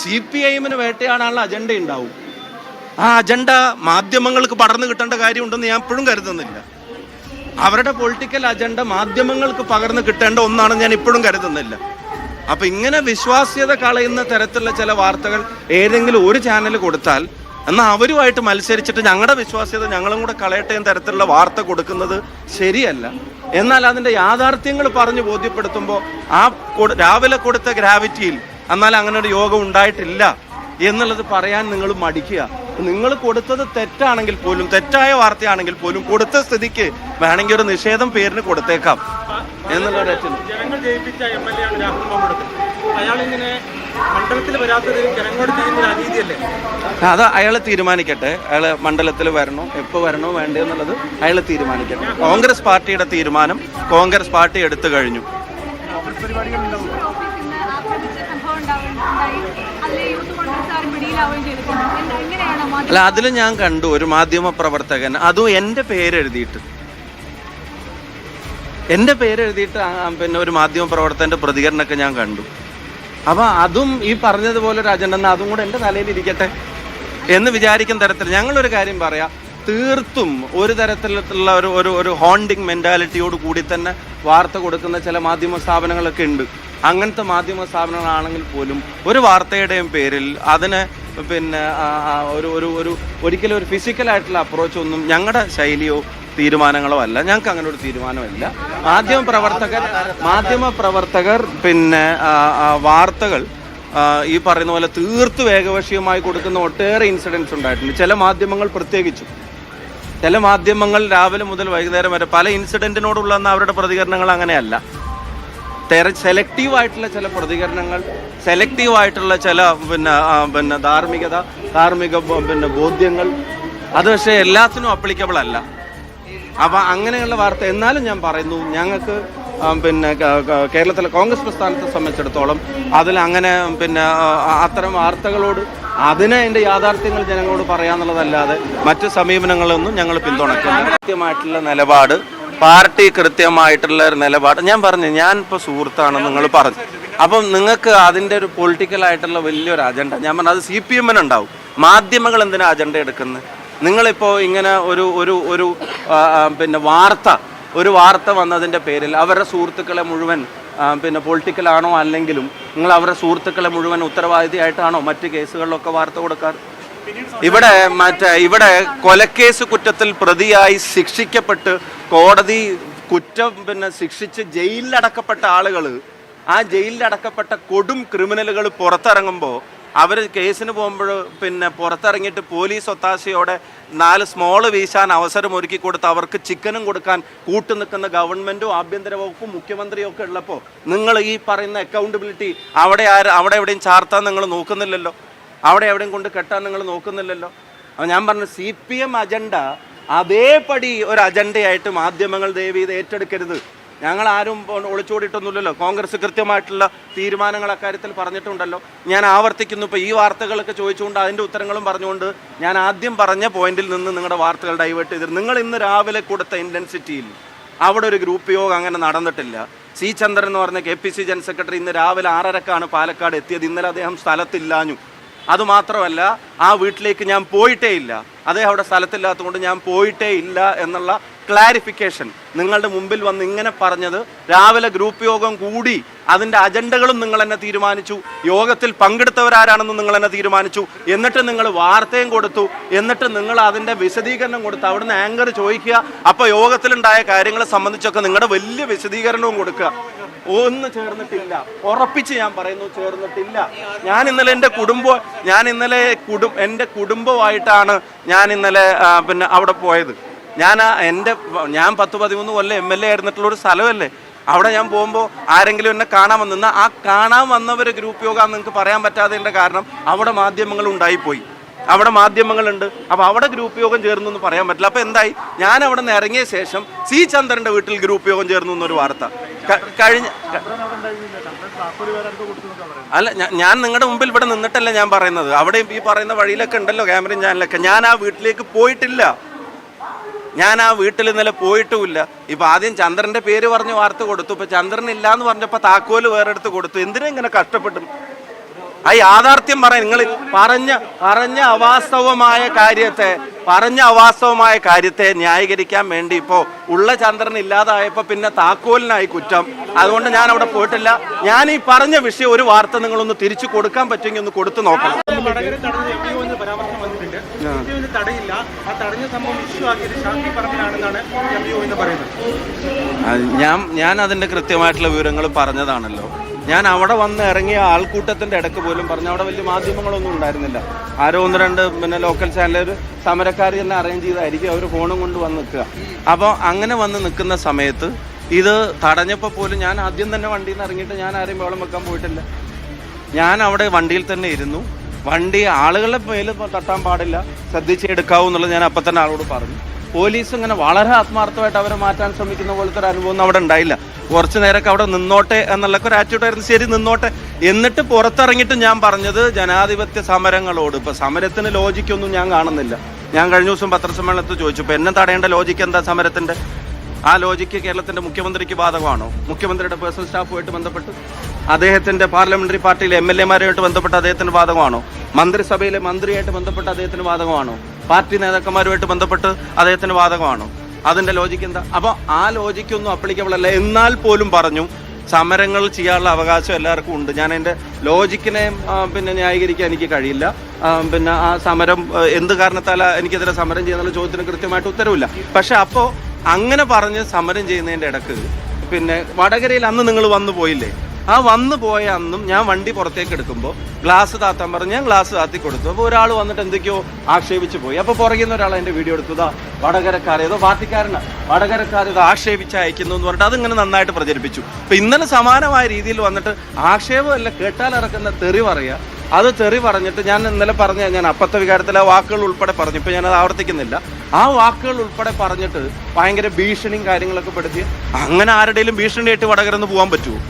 C P ഐഎമ്മിന് വേട്ടയാടാനുള്ള agenda ഉണ്ടാവും. ആ അജണ്ട മാധ്യമങ്ങൾക്ക് പടർന്നു കിട്ടേണ്ട കാര്യമുണ്ടെന്ന് ഞാൻ എപ്പോഴും കരുതുന്നില്ല. അവരുടെ പൊളിറ്റിക്കൽ അജണ്ട മാധ്യമങ്ങൾക്ക് പകർന്നു കിട്ടേണ്ട ഒന്നാണെന്ന് ഞാൻ ഇപ്പോഴും കരുതുന്നില്ല. അപ്പൊ ഇങ്ങനെ വിശ്വാസ്യത കളയുന്ന തരത്തിലുള്ള ചില വാർത്തകൾ ഏതെങ്കിലും ഒരു ചാനൽ കൊടുത്താൽ എന്നാൽ അവരുമായിട്ട് മത്സരിച്ചിട്ട് ഞങ്ങളുടെ വിശ്വാസ്യത ഞങ്ങളും കൂടെ കളയട്ടെ എന്ന തരത്തിലുള്ള വാർത്ത കൊടുക്കുന്നത് ശരിയല്ല. എന്നാൽ അതിന്റെ യാഥാർത്ഥ്യങ്ങൾ പറഞ്ഞു ബോധ്യപ്പെടുത്തുമ്പോൾ ആ രാവിലെ കൊടുത്ത ഗ്രാവിറ്റിയിൽ എന്നാൽ അങ്ങനെ ഒരു യോഗം ഉണ്ടായിട്ടില്ല എന്നുള്ളത് പറയാൻ നിങ്ങൾ മടിക്കുക. നിങ്ങൾ കൊടുത്തത് തെറ്റാണെങ്കിൽ പോലും തെറ്റായ വാർത്തയാണെങ്കിൽ പോലും കൊടുത്ത സ്ഥിതിക്ക് വേണമെങ്കിൽ ഒരു നിഷേധം പേരിന് കൊടുത്തേക്കാം എന്നുള്ള ജനങ്ങൾ ജയിപ്പിച്ച എം എൽ എ ആണ് രാഹുൽ മാമ്പടത്തിൽ അയാൾ ഇങ്ങനെ മണ്ഡലത്തിൽ വരാത്തത് ജനങ്ങളോട് ചെയ്യുന്ന അനീതിയല്ലേ അത് അയാൾ തീരുമാനിക്കട്ടെ. അയാൾ മണ്ഡലത്തിൽ വരണോ എപ്പോൾ വരണോ വേണ്ടേ എന്നുള്ളത് അയാൾ തീരുമാനിക്കട്ടെ. കോൺഗ്രസ് പാർട്ടിയുടെ തീരുമാനം കോൺഗ്രസ് പാർട്ടി എടുത്തു കഴിഞ്ഞു. അല്ല അതിൽ ഞാൻ കണ്ടു ഒരു മാധ്യമ പ്രവർത്തകൻ. അതും എന്റെ പേരെഴുതിയിട്ട്. എന്റെ പേരെഴുതിയിട്ട് പിന്നെ ഒരു മാധ്യമ പ്രവർത്തകന്റെ പ്രതികരണമൊക്കെ ഞാൻ കണ്ടു. അപ്പൊ അതും ഈ പറഞ്ഞതുപോലെ ഒരു അജണ്ട എന്നാ അതും കൂടെ എന്റെ തലയിൽ ഇരിക്കട്ടെ എന്ന് വിചാരിക്കുന്ന തരത്തിൽ ഞങ്ങളൊരു കാര്യം പറയാം. തീർത്തും ഒരു തരത്തിലുള്ള ഒരു ഒരു ഒരു ഹോണ്ടിങ് മെന്റാലിറ്റിയോട് കൂടി തന്നെ വാർത്ത കൊടുക്കുന്ന ചില മാധ്യമ സ്ഥാപനങ്ങളൊക്കെ ഉണ്ട്. അങ്ങനത്തെ മാധ്യമ സ്ഥാപനങ്ങളാണെങ്കിൽ പോലും ഒരു വാർത്തയുടെയും പേരിൽ അതിന് പിന്നെ ഒരു ഒരു ഒരു ഒരിക്കലും ഒരു ഫിസിക്കലായിട്ടുള്ള അപ്രോച്ച് ഒന്നും ഞങ്ങളുടെ ശൈലിയോ തീരുമാനങ്ങളോ അല്ല. ഞങ്ങൾക്ക് അങ്ങനെ ഒരു തീരുമാനമില്ല. മാധ്യമ പ്രവർത്തകർ മാധ്യമ പ്രവർത്തകർ പിന്നെ വാർത്തകൾ ഈ പറയുന്ന പോലെ തീർത്ത് വേഗവശീയമായി കൊടുക്കുന്ന ഒട്ടേറെ ഇൻസിഡൻസ് ഉണ്ടായിട്ടുണ്ട്. ചില മാധ്യമങ്ങൾ പ്രത്യേകിച്ചും. ചില മാധ്യമങ്ങൾ രാവിലെ മുതൽ വൈകുന്നേരം വരെ പല ഇൻസിഡന്റിനോടുള്ള അവരുടെ പ്രതികരണങ്ങൾ അങ്ങനെയല്ല. തെര സെലക്റ്റീവ് ആയിട്ടുള്ള ചില പ്രതികരണങ്ങൾ സെലക്റ്റീവ് ആയിട്ടുള്ള ചില പിന്നെ പിന്നെ ധാർമ്മികത ധാർമ്മിക പിന്നെ ബോധ്യങ്ങൾ. അത് പക്ഷേ എല്ലാത്തിനും അപ്ലിക്കബിൾ അല്ല. അപ്പം അങ്ങനെയുള്ള വാർത്ത എന്നാലും ഞാൻ പറയുന്നു ഞങ്ങൾക്ക് പിന്നെ കേരളത്തിലെ കോൺഗ്രസ് പ്രസ്ഥാനത്തെ സംബന്ധിച്ചിടത്തോളം അതിൽ അങ്ങനെ പിന്നെ അത്തരം വാർത്തകളോട് അതിനെ അതിന്റെ യാഥാർത്ഥ്യങ്ങൾ ജനങ്ങളോട് പറയാന്നുള്ളതല്ലാതെ മറ്റ് സമീപനങ്ങളൊന്നും ഞങ്ങൾ പിന്തുണയ്ക്കുന്നു കൃത്യമായിട്ടുള്ള നിലപാട് പാർട്ടി കൃത്യമായിട്ടുള്ള ഒരു നിലപാട്. ഞാൻ പറഞ്ഞു ഞാൻ ഇപ്പോൾ സുഹൃത്താണ് നിങ്ങൾ പറഞ്ഞു. അപ്പം നിങ്ങൾക്ക് അതിന്റെ ഒരു പൊളിറ്റിക്കൽ ആയിട്ടുള്ള വലിയൊരു അജണ്ട ഞാൻ പറഞ്ഞു അത് സി പി എമ്മിനുണ്ടാവും മാധ്യമങ്ങൾ എന്തിനാ അജണ്ട എടുക്കുന്നത് നിങ്ങളിപ്പോൾ ഇങ്ങനെ ഒരു ഒരു ഒരു പിന്നെ വാർത്ത ഒരു വാർത്ത വന്നതിന്റെ പേരിൽ അവരുടെ സുഹൃത്തുക്കളെ മുഴുവൻ പിന്നെ പൊളിറ്റിക്കലാണോ അല്ലെങ്കിലും നിങ്ങൾ അവരുടെ സുഹൃത്തുക്കളെ മുഴുവൻ ഉത്തരവാദിത്തമായിട്ടാണോ മറ്റ് കേസുകളിലൊക്കെ വാർത്ത കൊടുക്കാറ്? ഇവിടെ മറ്റേ ഇവിടെ കൊലക്കേസ് കുറ്റത്തിൽ പ്രതിയായി ശിക്ഷിക്കപ്പെട്ട് കോടതി കുറ്റം പിന്നെ ശിക്ഷിച്ച് ജയിലിലടക്കപ്പെട്ട ആളുകൾ ആ ജയിലിലടക്കപ്പെട്ട കൊടും ക്രിമിനലുകൾ പുറത്തിറങ്ങുമ്പോൾ അവർ കേസിന് പോകുമ്പോൾ പിന്നെ പുറത്തിറങ്ങിയിട്ട് പോലീസ് ഒത്താശയോടെ നാല് സ്മോൾ വീശാൻ അവസരം ഒരുക്കി കൊടുത്ത് അവർക്ക് ചിക്കനും കൊടുക്കാൻ കൂട്ടു നിൽക്കുന്ന ഗവൺമെന്റും ആഭ്യന്തര വകുപ്പും മുഖ്യമന്ത്രിയും ഒക്കെ ഉള്ളപ്പോൾ നിങ്ങൾ ഈ പറയുന്ന അക്കൗണ്ടബിലിറ്റി അവിടെ ആര് അവിടെ എവിടെയും ചാർത്താൻ നിങ്ങൾ നോക്കുന്നില്ലല്ലോ. അവിടെ എവിടെയും കൊണ്ട് കെട്ടാൻ നിങ്ങൾ നോക്കുന്നില്ലല്ലോ. അപ്പോൾ ഞാൻ പറഞ്ഞു സി പി എം അജണ്ട അതേപടി ഒരു അജണ്ടയായിട്ട് മാധ്യമങ്ങൾ ദയവ് ചെയ്ത് ഏറ്റെടുക്കരുത്. ഞങ്ങൾ ആരും ഒളിച്ചോടിയിട്ടൊന്നുമില്ലല്ലോ. കോൺഗ്രസ് കൃത്യമായിട്ടുള്ള തീരുമാനങ്ങൾ അക്കാര്യത്തിൽ പറഞ്ഞിട്ടുണ്ടല്ലോ. ഞാൻ ആവർത്തിക്കുന്നു ഇപ്പോൾ ഈ വാർത്തകളൊക്കെ ചോദിച്ചുകൊണ്ട് അതിന്റെ ഉത്തരങ്ങളും പറഞ്ഞുകൊണ്ട് ഞാൻ ആദ്യം പറഞ്ഞ പോയിന്റിൽ നിന്ന് നിങ്ങളുടെ വാർത്തകൾ ഡൈവേർട്ട് ചെയ്തിരുന്നു നിങ്ങൾ ഇന്ന് രാവിലെ കൊടുത്ത ഇന്റൻസിറ്റിയിൽ അവിടെ ഒരു ഗ്രൂപ്പ് യോഗം അങ്ങനെ നടന്നിട്ടില്ല. സി ചന്ദ്രൻ എന്ന് പറഞ്ഞ K P C general secretary ഇന്ന് രാവിലെ ആറരക്കാണ് പാലക്കാട് എത്തിയത്. ഇന്നലെ അദ്ദേഹം സ്ഥലത്തില്ലാഞ്ഞു. അതുമാത്രമല്ല ആ വീട്ടിലേക്ക് ഞാൻ പോയിട്ടേ ഇല്ല. അദ്ദേഹം അവിടെ സ്ഥലത്തില്ലാത്തതുകൊണ്ട് ഞാൻ പോയിട്ടേ ഇല്ല എന്നുള്ള ക്ലാരിഫിക്കേഷൻ നിങ്ങളുടെ മുമ്പിൽ വന്ന് ഇങ്ങനെ പറഞ്ഞത് രാവിലെ ഗ്രൂപ്പ് യോഗം കൂടി അതിന്റെ അജണ്ടകളും നിങ്ങൾ എന്നെ തീരുമാനിച്ചു യോഗത്തിൽ പങ്കെടുത്തവരാരാണെന്ന് നിങ്ങൾ എന്നെ തീരുമാനിച്ചു എന്നിട്ട് നിങ്ങൾ വാർത്തയും കൊടുത്തു എന്നിട്ട് നിങ്ങൾ അതിന്റെ വിശദീകരണം കൊടുത്തു അവിടുന്ന് ആങ്കർ ചോദിക്കുക അപ്പോൾ യോഗത്തിലുണ്ടായ കാര്യങ്ങളെ സംബന്ധിച്ചൊക്കെ നിങ്ങളുടെ വലിയ വിശദീകരണവും കൊടുക്കുക. ഒന്ന് ചേർന്നിട്ടില്ല. ഉറപ്പിച്ച് ഞാൻ പറയുന്നു ചേർന്നിട്ടില്ല. ഞാൻ ഇന്നലെ എന്റെ കുടുംബ ഞാൻ ഇന്നലെ കുടും എന്റെ കുടുംബമായിട്ടാണ് ഞാൻ ഇന്നലെ പിന്നെ അവിടെ പോയത്. ഞാൻ എന്റെ ഞാൻ പത്ത് പതിമൂന്ന് കൊല്ലം എം എൽ എ ആയിരുന്നിട്ടുള്ള ഒരു സ്ഥലമല്ലേ? അവിടെ ഞാൻ പോകുമ്പോൾ ആരെങ്കിലും എന്നെ കാണാൻ വന്നിരുന്ന ആ കാണാൻ വന്നവരെ ഗ്രൂപ്പ് യോഗ നിങ്ങൾക്ക് പറയാൻ പറ്റാത്തതിന്റെ കാരണം അവിടെ മാധ്യമങ്ങൾ ഉണ്ടായിപ്പോയി. അവിടെ മാധ്യമങ്ങളുണ്ട്. അപ്പോൾ അവിടെ ഗ്രൂപ്പ് യോഗം ചേർന്നു എന്ന് പറയാൻ പറ്റില്ല. അപ്പോൾ എന്തായി? ഞാൻ അവിടെ നിന്ന് ഇറങ്ങിയ ശേഷം സി ചന്ദ്രന്റെ വീട്ടിൽ ഗ്രൂപ്പ് യോഗം ചേർന്നു എന്നൊരു വാർത്ത. കഴിഞ്ഞ അല്ല ഞാൻ നിങ്ങളുടെ മുമ്പിൽ ഇവിടെ നിന്നിട്ടല്ല ഞാൻ പറയുന്നത്. അവിടെ ഈ പറയുന്ന വഴിയിലൊക്കെ ഉണ്ടല്ലോ ക്യാമറയും ചാനലൊക്കെ. ഞാൻ ആ വീട്ടിലേക്ക് പോയിട്ടില്ല. ഞാൻ ആ വീട്ടിൽ ഇന്നലെ പോയിട്ടുമില്ല. ഇപ്പൊ ആദ്യം ചന്ദ്രന്റെ പേര് പറഞ്ഞ് വാർത്ത കൊടുത്തു. ഇപ്പൊ ചന്ദ്രൻ ഇല്ല എന്ന് പറഞ്ഞപ്പോൾ താക്കോൽ വേറെ എടുത്ത് കൊടുത്തു. എന്തിനാ ഇങ്ങനെ കഷ്ടപ്പെട്ടു ആ യാഥാർത്ഥ്യം പറയാൻ നിങ്ങൾ പറഞ്ഞ പറഞ്ഞ അവാസ്തവമായ കാര്യത്തെ പറഞ്ഞ അവാസ്തവമായ കാര്യത്തെ ന്യായീകരിക്കാൻ വേണ്ടി ഇപ്പോൾ ഉള്ള ചന്ദ്രൻ ഇല്ലാതായപ്പോൾ പിന്നെ താക്കോലിനായി കുറ്റം. അതുകൊണ്ട് ഞാൻ അവിടെ പോയിട്ടില്ല. ഞാൻ ഈ പറഞ്ഞ വിഷയം ഒരു വാർത്ത നിങ്ങളൊന്ന് തിരിച്ചു കൊടുക്കാൻ പറ്റുമെങ്കിൽ ഒന്ന് കൊടുത്തു നോക്കണം. ഞാൻ ഞാൻ അതിന്റെ കൃത്യമായിട്ടുള്ള വിവരങ്ങൾ പറഞ്ഞതാണല്ലോ. ഞാൻ അവിടെ വന്ന് ഇറങ്ങിയ ആൾക്കൂട്ടത്തിന്റെ ഇടയ്ക്ക് പോലും പറഞ്ഞു അവിടെ വലിയ മാധ്യമങ്ങളൊന്നും ഉണ്ടായിരുന്നില്ല. ആരോ ഒന്ന് രണ്ട് പിന്നെ ലോക്കൽ ചാനലിൽ സമരക്കാർ തന്നെ അറേഞ്ച് ചെയ്തായിരിക്കും അവർ ഫോണും കൊണ്ട് വന്ന് നിൽക്കുക. അപ്പോൾ അങ്ങനെ വന്ന് നിൽക്കുന്ന സമയത്ത് ഇത് തടഞ്ഞപ്പോൾ പോലും ഞാൻ ആദ്യം തന്നെ വണ്ടിയിൽ നിന്ന് ഇറങ്ങിയിട്ട് ഞാൻ ആരെയും വെള്ളം വെക്കാൻ പോയിട്ടില്ല. ഞാൻ അവിടെ വണ്ടിയിൽ തന്നെ ഇരുന്നു. വണ്ടി ആളുകളെ മേൽ തട്ടാൻ പാടില്ല. ശ്രദ്ധിച്ച് എടുക്കാവൂ എന്നുള്ളത് ഞാൻ അപ്പം തന്നെ ആളോട് പറഞ്ഞു. പോലീസ് ഇങ്ങനെ വളരെ ആത്മാർത്ഥമായിട്ട് അവരെ മാറ്റാൻ ശ്രമിക്കുന്ന പോലത്തെ ഒരു അനുഭവം അവിടെ ഉണ്ടായില്ല. കുറച്ച് നേരമൊക്കെ അവിടെ നിന്നോട്ടെ എന്നുള്ള ഒരു ആറ്റിറ്റ്യൂഡ് ആയിരുന്നു. ശരി നിന്നോട്ടെ. എന്നിട്ട് പുറത്തിറങ്ങിയിട്ട് ഞാൻ പറഞ്ഞത് ജനാധിപത്യ സമരങ്ങളോട്. ഇപ്പൊ സമരത്തിന് ലോജിക്കൊന്നും ഞാൻ കാണുന്നില്ല. ഞാൻ കഴിഞ്ഞ ദിവസം പത്രസമ്മേളനത്തിൽ ചോദിച്ചു ഇപ്പൊ എന്നെ തടയേണ്ട ലോജിക്ക് എന്താ സമരത്തിന്റെ? ആ ലോജിക്ക് കേരളത്തിന്റെ മുഖ്യമന്ത്രിക്ക് ബാധകമാണോ? മുഖ്യമന്ത്രിയുടെ പേഴ്സണൽ സ്റ്റാഫുമായിട്ട് ബന്ധപ്പെട്ട്? അദ്ദേഹത്തിന്റെ പാർലമെന്ററി പാർട്ടിയിലെ എം എൽ എമാരുമായിട്ട് ബന്ധപ്പെട്ട് അദ്ദേഹത്തിന് ബാധകമാണോ? മന്ത്രിസഭയിലെ മന്ത്രിയായിട്ട് ബന്ധപ്പെട്ട് അദ്ദേഹത്തിന് ബാധകമാണോ? പാർട്ടി നേതാക്കന്മാരുമായിട്ട് ബന്ധപ്പെട്ട് അദ്ദേഹത്തിന് ബാധകമാണോ? അതിന്റെ ലോജിക്ക് എന്താ? അപ്പൊ ആ ലോജിക്കൊന്നും അപ്ലിക്കബിൾ അല്ല. എന്നാൽ പോലും പറഞ്ഞു സമരങ്ങൾ ചെയ്യാനുള്ള അവകാശം എല്ലാവർക്കും ഉണ്ട്. ഞാൻ എന്റെ ലോജിക്കിനെ പിന്നെ ന്യായീകരിക്കാൻ എനിക്ക് കഴിയില്ല. പിന്നെ ആ സമരം എന്ത് കാരണത്താലാ എനിക്കെതിരെ സമരം ചെയ്യുന്നുള്ള ചോദ്യത്തിന് കൃത്യമായിട്ട് ഉത്തരവില്ല. പക്ഷെ അപ്പോൾ അങ്ങനെ പറഞ്ഞ് സമരം ചെയ്യുന്നതിന്റെ ഇടയ്ക്ക് പിന്നെ വടകരയിൽ അന്ന് നിങ്ങൾ വന്നു പോയില്ലേ? ആ വന്നു പോയ അന്നും ഞാൻ വണ്ടി പുറത്തേക്ക് എടുക്കുമ്പോൾ ഗ്ലാസ് താത്താൻ പറഞ്ഞ് ഞാൻ ഗ്ലാസ് താത്തി കൊടുത്തു. അപ്പോൾ ഒരാൾ വന്നിട്ട് എന്തൊക്കെയോ ആക്ഷേപിച്ച് പോയി. അപ്പോൾ പുറകിൽ നിന്ന് ഒരാൾ എന്റെ വീഡിയോ എടുത്തതാ വടകരക്കാരെ ഏതോ പാർട്ടിക്കാരനാണ് വടകരക്കാർ ഇത് ആക്ഷേപിച്ച് അയക്കുന്നു എന്ന് പറഞ്ഞിട്ട് അതിങ്ങനെ നന്നായിട്ട് പ്രചരിപ്പിച്ചു. അപ്പോൾ ഇന്നലെ സമാനമായ രീതിയിൽ വന്നിട്ട് ആക്ഷേപമല്ല കേട്ടാൽ ഇറക്കുന്ന തെറി പറയുക അത് തെറി പറഞ്ഞിട്ട് ഞാൻ ഇന്നലെ പറഞ്ഞ ഞാൻ അപ്പത്തെ വികാരത്തിലെ വാക്കുകൾ ഉൾപ്പെടെ പറഞ്ഞു. ഇപ്പം ഞാനത് ആവർത്തിക്കുന്നില്ല. ആ വാക്കുകൾ ഉൾപ്പെടെ പറഞ്ഞിട്ട് ഭയങ്കര ഭീഷണിയും കാര്യങ്ങളൊക്കെ പെടുത്തി. അങ്ങനെ ആരുടെയും ഭീഷണിയായിട്ട് വടകരന്ന് പോകാൻ പറ്റുമോ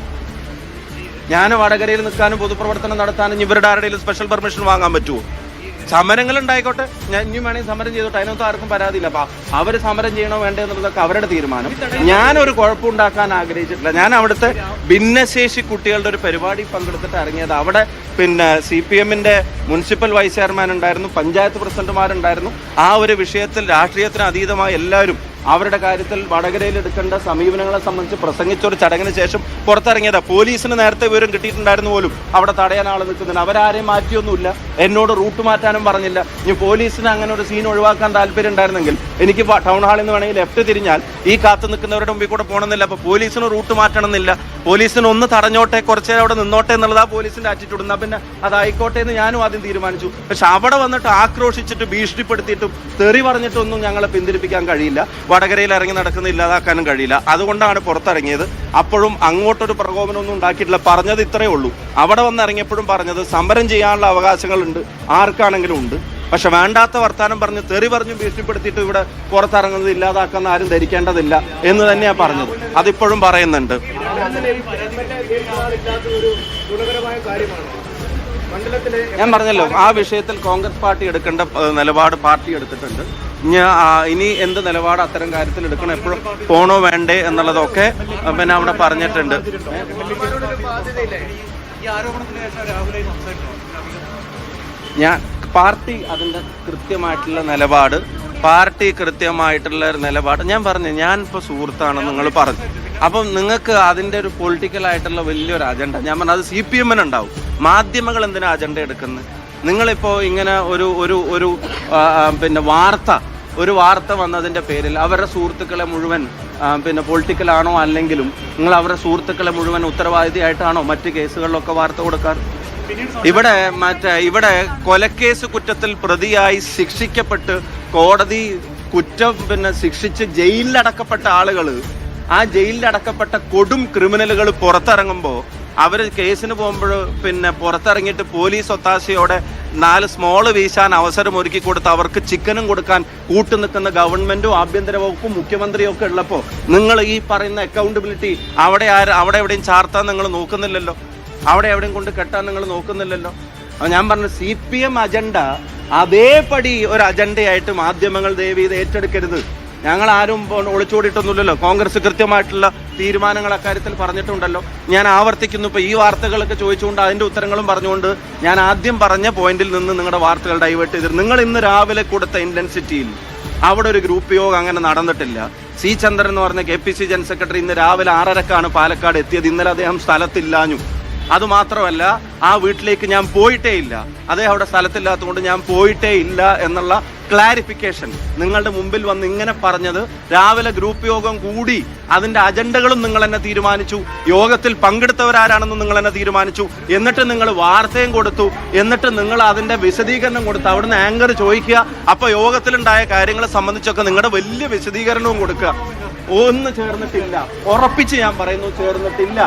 ഞാൻ വടകരയിൽ നിൽക്കാനും പൊതുപ്രവർത്തനം നടത്താനും ഇവരുടെ ആരുടെയും സ്പെഷ്യൽ പെർമിഷൻ വാങ്ങാൻ പറ്റുമോ? സമരങ്ങൾ ഉണ്ടായിക്കോട്ടെ. ഞാൻ ഇനിയും വേണമെങ്കിൽ സമരം ചെയ്തോട്ടെ. അതിനകത്ത് ആർക്കും പരാതിയില്ല. അപ്പൊ അവർ സമരം ചെയ്യണോ വേണ്ടേ എന്നുള്ളതൊക്കെ അവരുടെ തീരുമാനം. ഞാൻ ഞാനൊരു കുഴപ്പമുണ്ടാക്കാൻ ആഗ്രഹിച്ചിട്ടില്ല. ഞാൻ അവിടുത്തെ ഭിന്നശേഷി കുട്ടികളുടെ ഒരു പരിപാടി പങ്കെടുത്തിട്ട് ഇറങ്ങിയത് അവിടെ പിന്നെ സി പി എമ്മിന്റെ മുനിസിപ്പൽ വൈസ് ചെയർമാൻ ഉണ്ടായിരുന്നു പഞ്ചായത്ത് പ്രസിഡന്റുമാരുണ്ടായിരുന്നു. ആ ഒരു വിഷയത്തിൽ രാഷ്ട്രീയത്തിന് അതീതമായി എല്ലാവരും അവരുടെ കാര്യത്തിൽ വടകരയിൽ എടുക്കേണ്ട സമീപനങ്ങളെ സംബന്ധിച്ച് പ്രസംഗിച്ച ഒരു ചടങ്ങിന് ശേഷം പുറത്തിറങ്ങിയതാ പോലീസിന് നേരത്തെ വിവരം കിട്ടിയിട്ടുണ്ടായിരുന്നു പോലും. അവിടെ തടയാൻ ആൾ നിൽക്കുന്നുണ്ട്. അവരാരെയും മാറ്റിയൊന്നുമില്ല. എന്നോട് റൂട്ട് മാറ്റാനും പറഞ്ഞില്ല. ഇനി പോലീസിന് അങ്ങനെ ഒരു സീൻ ഒഴിവാക്കാൻ താല്പര്യം ഉണ്ടായിരുന്നെങ്കിൽ എനിക്ക് ടൗൺ ഹാളിൽ നിന്ന് വേണമെങ്കിൽ ലെഫ്റ്റ് തിരിഞ്ഞാൽ ഈ കാത്തു നിൽക്കുന്നവരുടെ മുമ്പിൽ കൂടെ പോകണമെന്നില്ല. അപ്പോൾ പോലീസിന് റൂട്ട് മാറ്റണമെന്നില്ല. പോലീസിന് ഒന്ന് തടഞ്ഞോട്ടെ കുറച്ച് നേരം അവിടെ നിന്നോട്ടെ എന്നുള്ളത് ആ പോലീസിന്റെ ആറ്റിറ്റ്യൂഡ് എന്നാ പിന്നെ അതായിക്കോട്ടെ എന്ന് ഞാനും ആദ്യം തീരുമാനിച്ചു. പക്ഷെ അവിടെ വന്നിട്ട് ആക്രോശിച്ചിട്ട് ഭീഷണിപ്പെടുത്തിയിട്ടും തെറി പറഞ്ഞിട്ടൊന്നും ഞങ്ങളെ പിന്തിരിപ്പിക്കാൻ കഴിയില്ല. വടകരയിൽ ഇറങ്ങി നടക്കുന്ന ഇല്ലാതാക്കാനും കഴിയില്ല. അതുകൊണ്ടാണ് പുറത്തിറങ്ങിയത്. അപ്പോഴും അങ്ങോട്ടൊരു പ്രകോപനമൊന്നും ഉണ്ടാക്കിയിട്ടില്ല. പറഞ്ഞത് ഇത്രയേ ഉള്ളൂ. അവിടെ വന്ന് ഇറങ്ങിയപ്പോഴും പറഞ്ഞത് സമരം ചെയ്യാനുള്ള അവകാശങ്ങളുണ്ട്. ആർക്കാണെങ്കിലും ഉണ്ട്. പക്ഷെ വേണ്ടാത്ത വർത്താനം പറഞ്ഞ് തെറി പറഞ്ഞ് ഭീഷണിപ്പെടുത്തിയിട്ട് ഇവിടെ പുറത്തിറങ്ങുന്നത് ഇല്ലാതാക്കുന്ന ആരും ധരിക്കേണ്ടതില്ല എന്ന് തന്നെയാണ് പറഞ്ഞത്. അതിപ്പോഴും പറയുന്നുണ്ട്. ഞാൻ പറഞ്ഞല്ലോ ആ വിഷയത്തിൽ കോൺഗ്രസ് പാർട്ടി എടുക്കേണ്ട നിലപാട് പാർട്ടി എടുത്തിട്ടുണ്ട്. ഇനി എന്ത് നിലപാട് അത്തരം കാര്യത്തിൽ എടുക്കണം എപ്പോഴും പോണോ വേണ്ടേ എന്നുള്ളതൊക്കെ പിന്നെ അവിടെ പറഞ്ഞിട്ടുണ്ട്. ഞാൻ പാർട്ടി അതിന്റെ കൃത്യമായിട്ടുള്ള നിലപാട് പാർട്ടി കൃത്യമായിട്ടുള്ള ഒരു നിലപാട്. ഞാൻ പറഞ്ഞു ഞാൻ ഇപ്പോൾ സുഹൃത്താണ് നിങ്ങൾ പറഞ്ഞു. അപ്പം നിങ്ങൾക്ക് അതിന്റെ ഒരു പൊളിറ്റിക്കൽ ആയിട്ടുള്ള വലിയൊരു അജണ്ട ഞാൻ പറഞ്ഞു അത് സി പി എമ്മിനുണ്ടാവും മാധ്യമങ്ങൾ എന്തിനാ അജണ്ട എടുക്കുന്നത് നിങ്ങളിപ്പോൾ ഇങ്ങനെ ഒരു ഒരു ഒരു പിന്നെ വാർത്ത ഒരു വാർത്ത വന്നതിന്റെ പേരിൽ അവരുടെ സുഹൃത്തുക്കളെ മുഴുവൻ പിന്നെ പൊളിറ്റിക്കലാണോ അല്ലെങ്കിലും നിങ്ങൾ അവരുടെ സുഹൃത്തുക്കളെ മുഴുവൻ ഉത്തരവാദിത്തമായിട്ടാണോ മറ്റ് കേസുകളിലൊക്കെ വാർത്ത കൊടുക്കാറ്? ഇവിടെ മറ്റേ ഇവിടെ കൊലക്കേസ് കുറ്റത്തിൽ പ്രതിയായി ശിക്ഷിക്കപ്പെട്ട് കോടതി കുറ്റം പിന്നെ ശിക്ഷിച്ച് ജയിലിലടക്കപ്പെട്ട ആളുകൾ ആ ജയിലിലടക്കപ്പെട്ട കൊടും ക്രിമിനലുകൾ പുറത്തിറങ്ങുമ്പോൾ അവർ കേസിന് പോകുമ്പോൾ പിന്നെ പുറത്തിറങ്ങിയിട്ട് പോലീസ് ഒത്താശയോടെ നാല് സ്മോൾ വീശാൻ അവസരം ഒരുക്കി കൊടുത്ത് അവർക്ക് ചിക്കനും കൊടുക്കാൻ കൂട്ടു നിൽക്കുന്ന ഗവൺമെന്റും ആഭ്യന്തര വകുപ്പും മുഖ്യമന്ത്രിയും ഒക്കെ ഉള്ളപ്പോൾ നിങ്ങൾ ഈ പറയുന്ന അക്കൗണ്ടബിലിറ്റി അവിടെ ആര് അവിടെ എവിടെയും ചാർത്താൻ നിങ്ങൾ നോക്കുന്നില്ലല്ലോ. അവിടെ എവിടെയും കൊണ്ട് കെട്ടാൻ നിങ്ങൾ നോക്കുന്നില്ലല്ലോ. അപ്പൊ ഞാൻ പറഞ്ഞു സി പി എം അജണ്ട അതേപടി ഒരു അജണ്ടയായിട്ട് മാധ്യമങ്ങൾ ദയവ് ഇത് ഏറ്റെടുക്കരുത്. ഞങ്ങൾ ആരും ഒളിച്ചോടിയിട്ടൊന്നുമില്ലല്ലോ. കോൺഗ്രസ് കൃത്യമായിട്ടുള്ള തീരുമാനങ്ങൾ അക്കാര്യത്തിൽ പറഞ്ഞിട്ടുണ്ടല്ലോ. ഞാൻ ആവർത്തിക്കുന്നു ഇപ്പോൾ ഈ വാർത്തകളൊക്കെ ചോദിച്ചുകൊണ്ട് അതിന്റെ ഉത്തരങ്ങളും പറഞ്ഞുകൊണ്ട് ഞാൻ ആദ്യം പറഞ്ഞ പോയിന്റിൽ നിന്ന് നിങ്ങളുടെ വാർത്തകൾ ഡൈവേർട്ട് ചെയ്തിരുന്നു നിങ്ങൾ ഇന്ന് രാവിലെ കൊടുത്ത ഇന്റൻസിറ്റിയിൽ അവിടെ ഒരു ഗ്രൂപ്പ് യോഗം അങ്ങനെ നടന്നിട്ടില്ല. സി ചന്ദ്രൻ എന്ന് പറഞ്ഞ K P C general secretary ഇന്ന് രാവിലെ ആറരക്കാണ് പാലക്കാട് എത്തിയത്. ഇന്നലെ അദ്ദേഹം സ്ഥലത്തില്ലാഞ്ഞു. അതുമാത്രമല്ല ആ വീട്ടിലേക്ക് ഞാൻ പോയിട്ടേ ഇല്ല. അദ്ദേഹം അവിടെ സ്ഥലത്തില്ലാത്തതുകൊണ്ട് ഞാൻ പോയിട്ടേ ഇല്ല എന്നുള്ള ക്ലാരിഫിക്കേഷൻ നിങ്ങളുടെ മുമ്പിൽ വന്ന് ഇങ്ങനെ പറഞ്ഞത് രാവിലെ ഗ്രൂപ്പ് യോഗം കൂടി അതിന്റെ അജണ്ടകളും നിങ്ങൾ എന്നെ തീരുമാനിച്ചു യോഗത്തിൽ പങ്കെടുത്തവരാരാണെന്ന് നിങ്ങൾ എന്നെ തീരുമാനിച്ചു എന്നിട്ട് നിങ്ങൾ വാർത്തയും കൊടുത്തു എന്നിട്ട് നിങ്ങൾ അതിന്റെ വിശദീകരണം കൊടുത്തു അവിടുന്ന് ആങ്കർ ചോദിക്കുക അപ്പൊ യോഗത്തിലുണ്ടായ കാര്യങ്ങളെ സംബന്ധിച്ചൊക്കെ നിങ്ങളുടെ വലിയ വിശദീകരണവും കൊടുക്കുക. ഒന്നും ചേർന്നിട്ടില്ല. ഉറപ്പിച്ച് ഞാൻ പറയുന്നു ചേർന്നിട്ടില്ല.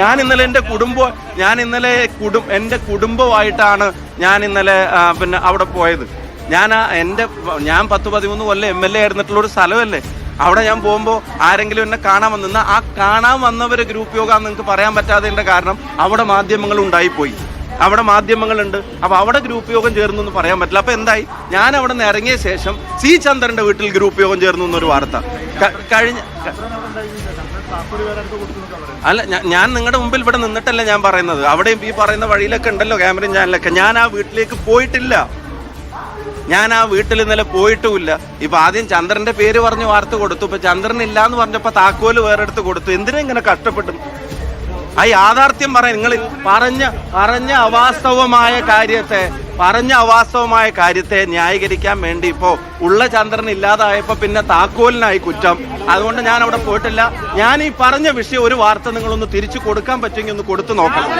ഞാൻ ഇന്നലെ എന്റെ കുടുംബം ഞാൻ ഇന്നലെ കുടും എന്റെ കുടുംബമായിട്ടാണ് ഞാൻ ഇന്നലെ പിന്നെ അവിടെ പോയത്. ഞാൻ എന്റെ ഞാൻ പത്ത് പതിമൂന്ന് കൊല്ലം എം എൽ എ ആയിരുന്നിട്ടുള്ള ഒരു സ്ഥലമല്ലേ? അവിടെ ഞാൻ പോകുമ്പോൾ ആരെങ്കിലും എന്നെ കാണാൻ വന്നിരുന്ന ആ കാണാൻ വന്നവരെ ഗ്രൂപ്പ് യോഗ നിങ്ങൾക്ക് പറയാൻ പറ്റാതെ കാരണം അവിടെ മാധ്യമങ്ങൾ ഉണ്ടായിപ്പോയി. അവിടെ മാധ്യമങ്ങളുണ്ട്. അപ്പൊ അവിടെ ഗ്രൂപ്പ് യോഗം ചേർന്നു എന്ന് പറയാൻ പറ്റില്ല. അപ്പൊ എന്തായി? ഞാൻ അവിടെ നിന്ന് ഇറങ്ങിയ ശേഷം സി ചന്ദ്രന്റെ വീട്ടിൽ ഗ്രൂപ്പ് യോഗം ചേർന്നു എന്നൊരു വാർത്ത. കഴിഞ്ഞ അല്ല ഞാൻ നിങ്ങളുടെ മുമ്പിൽ ഇവിടെ നിന്നിട്ടല്ല ഞാൻ പറയുന്നത്. അവിടെയും ഈ പറയുന്ന വഴിയിലൊക്കെ ഉണ്ടല്ലോ ക്യാമറയും ചാനലൊക്കെ. ഞാൻ ആ വീട്ടിലേക്ക് പോയിട്ടില്ല. ഞാൻ ആ വീട്ടിൽ ഇന്നലെ പോയിട്ടുമില്ല. ഇപ്പൊ ആദ്യം ചന്ദ്രന്റെ പേര് പറഞ്ഞ് വാർത്ത കൊടുത്തു. ഇപ്പൊ ചന്ദ്രൻ ഇല്ല എന്ന് പറഞ്ഞപ്പോ താക്കോൽ വേറെ എടുത്ത് കൊടുത്തു. എന്തിനാ ഇങ്ങനെ കഷ്ടപ്പെട്ടു ആ യാഥാർത്ഥ്യം പറയാൻ നിങ്ങൾ പറഞ്ഞ പറഞ്ഞ അവാസ്തവമായ കാര്യത്തെ പറഞ്ഞ അവാസ്തവമായ കാര്യത്തെ ന്യായീകരിക്കാൻ വേണ്ടി ഇപ്പോ ഉള്ള ചന്ദ്രൻ ഇല്ലാതായപ്പോ പിന്നെ താക്കോലിനായി കുറ്റം. അതുകൊണ്ട് ഞാൻ അവിടെ പോയിട്ടില്ല. ഞാൻ ഈ പറഞ്ഞ വിഷയം ഒരു വാർത്ത നിങ്ങളൊന്ന് തിരിച്ചു കൊടുക്കാൻ പറ്റുമെങ്കിൽ ഒന്ന് കൊടുത്തു നോക്കണം.